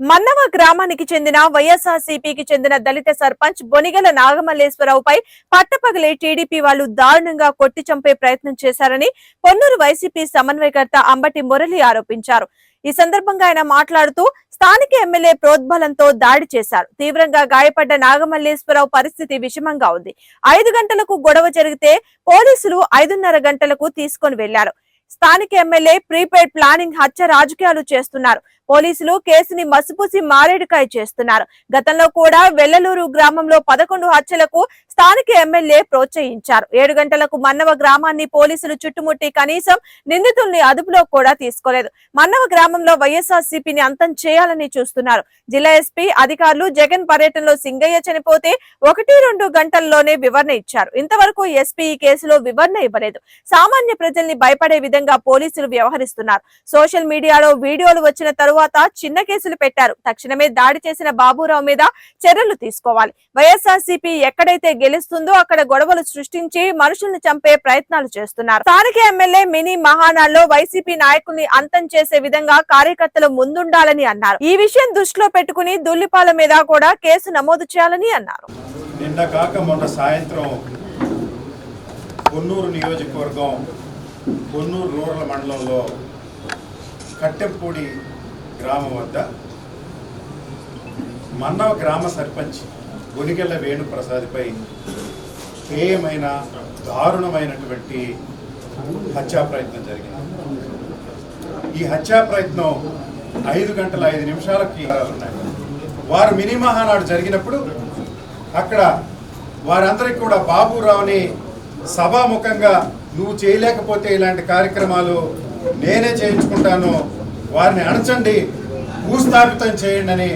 మన్నవ గ్రామానికి చెందిన వైఎస్ఆర్సీపీకి చెందిన దళిత సర్పంచ్ బొనిగల నాగమల్లేశ్వరరావుపై పట్టపగలే టీడీపీ వాళ్ళు దారుణంగా కొట్టి చంపే ప్రయత్నం చేశారని పొన్నూరు వైసీపీ సమన్వయకర్త అంబటి మురళి ఆరోపించారు. ఈ సందర్భంగా ఆయన మాట్లాడుతూ స్థానిక ఎమ్మెల్యే ప్రోద్బలంతో దాడి చేశారు. తీవ్రంగా గాయపడ్డ నాగమల్లేశ్వరరావు పరిస్థితి విషమంగా ఉంది. ఐదు గంటలకు గొడవ జరిగితే పోలీసులు ఐదున్నర గంటలకు తీసుకొని వెళ్ళారు. స్థానిక ఎమ్మెల్యే ప్రీపెయిడ్ ప్లానింగ్ హత్య రాజకీయాలు చేస్తున్నారు. పోలీసులు కేసుని మసిపూసి మారేడుకాయ చేస్తున్నారు. గతంలో కూడా వెల్లలూరు గ్రామంలో పదకొండు హత్యలకు స్థానిక ఎమ్మెల్యే ప్రోత్సహించారు. ఏడు గంటలకు మన్నవ గ్రామాన్ని పోలీసులు చుట్టుముట్టి కనీసం నిందితుల్ని అదుపులో కూడా తీసుకోలేదు. మన్నవ గ్రామంలో వైఎస్ఆర్ సిపిని అంతం చేయాలని చూస్తున్నారు. జిల్లా ఎస్పీ అధికారులు జగన్ పర్యటనలో సింగయ్య చనిపోతే ఒకటి రెండు గంటల్లోనే వివరణ ఇచ్చారు. ఇంతవరకు ఎస్పీ ఈ కేసులో వివరణ ఇవ్వలేదు. సామాన్య ప్రజల్ని భయపడే విధంగా పోలీసులు వ్యవహరిస్తున్నారు. సోషల్ మీడియాలో వీడియోలు వచ్చిన తరువాత చిన్న కేసులు పెట్టారు. తక్షణమే దాడి చేసిన బాబురావు మీద చర్యలు తీసుకోవాలి. వైఎస్ఆర్ ఎక్కడైతే గెలుస్తుందో అక్కడ గొడవలు సృష్టించి మనుషుల్ని చంపే ప్రయత్నాలు చేస్తున్నారు. స్థానిక ఎమ్మెల్యే మినీ మహానాల్లో వైసీపీ నాయకుల్ని అంతం చేసే విధంగా కార్యకర్తలు ముందుండాలని అన్నారు. ఈ విషయం దృష్టిలో పెట్టుకుని దుల్లిపాల మీద కూడా కేసు నమోదు చేయాలని అన్నారు. నిన్న కాక మొన్న సాయంత్రం కొన్నూరు నియోజకవర్గం కొన్నూరు రూరల్ మండలంలో కట్టెంపూడి గ్రామం వద్ద మన్నవ గ్రామ సర్పంచ్ గొనిగెల్ల వేణుప్రసాద్పై హేయమైన దారుణమైనటువంటి హత్యా ప్రయత్నం జరిగింది. ఈ హత్యా ప్రయత్నం ఐదు గంటల ఐదు నిమిషాలకి ఉన్నాయి. వారు మినీ మహానాడు జరిగినప్పుడు అక్కడ వారందరికీ కూడా బాబురావుని సభాముఖంగా నువ్వు చేయలేకపోతే ఇలాంటి కార్యక్రమాలు నేనే చేయించుకుంటాను. వారిని అణచండి భూస్థాపితం చేయండి అని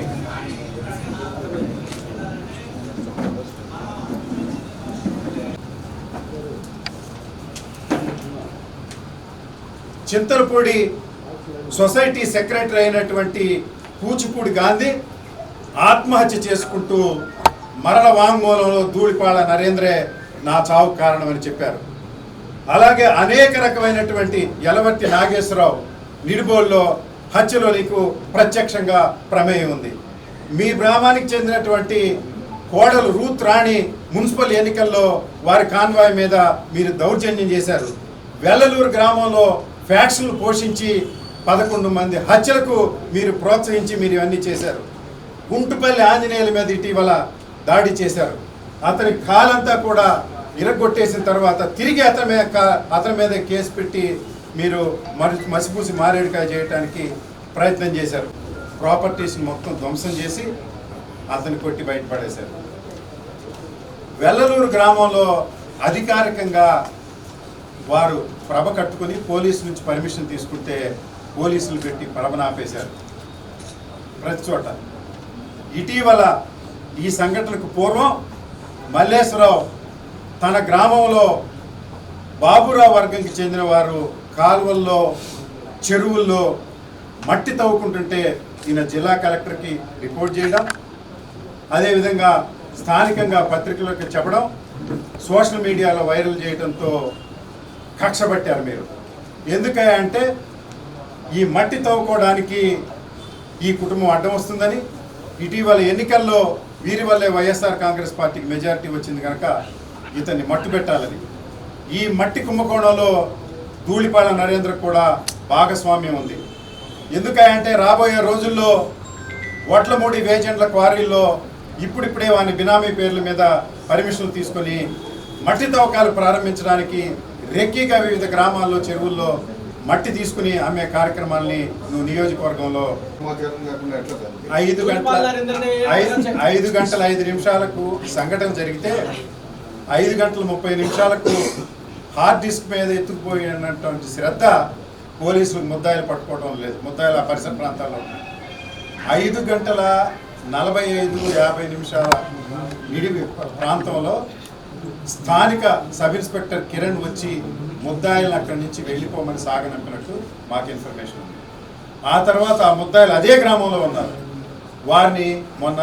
చింతలపూడి సొసైటీ సెక్రటరీ అయినటువంటి కూచిపూడి గాంధీ ఆత్మహత్య చేసుకుంటూ మరణ వాంగ్మూలంలో ధూళిపాళ నరేంద్రే నా చావుకు కారణమని చెప్పారు. అలాగే అనేక రకమైనటువంటి యలవర్తి నాగేశ్వరరావు నిడుబోల్లో హత్యలో నీకు ప్రత్యక్షంగా ప్రమేయం ఉంది. మీ గ్రామానికి చెందినటువంటి కోడలు రూత్ రాణి మున్సిపల్ ఎన్నికల్లో వారి కాన్వాయ్ మీద మీరు దౌర్జన్యం చేశారు. వెల్లలూరు గ్రామంలో ఫ్యాక్షన్లు పోషించి పదకొండు మంది హత్యలకు మీరు ప్రోత్సహించి మీరు ఇవన్నీ చేశారు. గుంటుపల్లి ఆంజనేయుల మీద ఇటీవల దాడి చేశారు. అతని కాలంతా కూడా ఇరగొట్టేసిన తర్వాత తిరిగి అతని మీద అతని మీద కేసు పెట్టి మీరు మరి మసిపూసి మారేడుకాయ చేయడానికి ప్రయత్నం చేశారు. ప్రాపర్టీస్ని మొత్తం ధ్వంసం చేసి అతని కొట్టి బయటపడేశారు. వెల్లలూరు గ్రామంలో అధికారికంగా వారు ప్రభ కట్టుకుని పోలీసు నుంచి పర్మిషన్ తీసుకుంటే పోలీసులు పెట్టి ప్రభను ఆపేశారు. ప్రతి చోట. ఇటీవల ఈ సంఘటనకు పూర్వం మల్లేశ్వరరావు తన గ్రామంలో బాబురావు వర్గంకి చెందిన వారు కాలువల్లో చెరువుల్లో మట్టి తవ్వుకుంటుంటే ఈయన జిల్లా కలెక్టర్కి రిపోర్ట్ చేయడం అదేవిధంగా స్థానికంగా పత్రికలకు చెప్పడం సోషల్ మీడియాలో వైరల్ చేయడంతో కక్ష పట్టారు మీరు ఎందుకంటే ఈ మట్టి తవ్వుకోవడానికి ఈ కుటుంబం అడ్డం వస్తుందని ఇటీవల ఎన్నికల్లో వీరి వల్లే వైఎస్ఆర్ కాంగ్రెస్ పార్టీకి మెజారిటీ వచ్చింది కనుక ఇతన్ని మట్టు పెట్టాలని. ఈ మట్టి కుంభకోణంలో ధూళిపాల నరేంద్ర కూడా భాగస్వామ్యం ఉంది. ఎందుకంటే రాబోయే రోజుల్లో వడ్లమూడి వేజెంట్ల క్వారీల్లో ఇప్పుడిప్పుడే వాని బినామీ పేర్ల మీద పర్మిషన్లు తీసుకొని మట్టి తవ్వకాలు ప్రారంభించడానికి రెక్కీగా వివిధ గ్రామాల్లో చెరువుల్లో మట్టి తీసుకుని అమ్మే కార్యక్రమాల్ని నువ్వు నియోజకవర్గంలో ఐదు గంటల ఐదు ఐదు గంటల ఐదు నిమిషాలకు సంఘటన జరిగితే ఐదు గంటల ముప్పై నిమిషాలకు హార్డ్ డిస్క్ మీద ఎత్తుకుపోయినటువంటి శ్రద్ధ పోలీసులు ముద్దాయిలు పట్టుకోవడం లేదు. ముద్దాయిలు ఆ పరిసర ప్రాంతాల్లో ఉన్నాయి. ఐదు గంటల నలభై ఐదు యాభై నిమిషాల నిడివి ప్రాంతంలో స్థానిక సబ్ ఇన్స్పెక్టర్ కిరణ్ వచ్చి ముద్దాయిలను అక్కడి నుంచి వెళ్ళిపోమని సాగనంపినట్టు మాకు ఇన్ఫర్మేషన్ ఉంది. ఆ తర్వాత ఆ ముద్దాయిలు అదే గ్రామంలో ఉన్నారు. వారిని మొన్న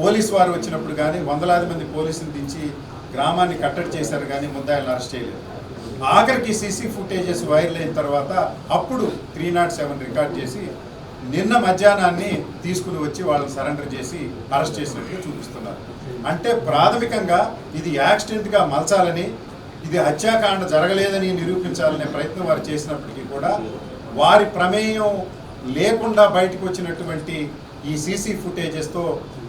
పోలీస్ వారు వచ్చినప్పుడు కానీ వందలాది మంది పోలీసులు దించి గ్రామాన్ని కట్టడి చేశారు కానీ ముద్దాయిలను అరెస్ట్ చేయలేదు. ఆఖరికి సీసీ ఫుటేజెస్ వైరల్ అయిన తర్వాత అప్పుడు త్రీ నాట్ సెవెన్ రికార్డ్ చేసి నిన్న మధ్యాహ్నాన్ని తీసుకుని వచ్చి వాళ్ళని సరెండర్ చేసి అరెస్ట్ చేసినట్లు చూపిస్తున్నారు. అంటే ప్రాథమికంగా ఇది యాక్సిడెంట్గా మలచాలని ఇది హత్యాకాండ జరగలేదని నిరూపించాలనే ప్రయత్నం వారు చేసినప్పటికీ కూడా వారి ప్రమేయం లేకుండా బయటకు వచ్చినటువంటి ఈ సీసీ ఫుటేజెస్తో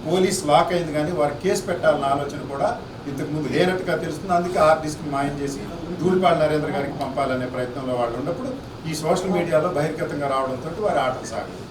పోలీస్ లాక్ అయింది కానీ వారు కేసు పెట్టాలన్న ఆలోచన కూడా ఇంతకుముందు లేనట్టుగా తెలుస్తుంది. అందుకే హార్డ్ మాయం చేసి ధూళిపాడు నరేంద్ర గారికి పంపాలనే ప్రయత్నంలో వాళ్ళు ఉన్నప్పుడు ఈ సోషల్ మీడియాలో బహిర్గతంగా రావడంతో వారి ఆటలు సాగలేదు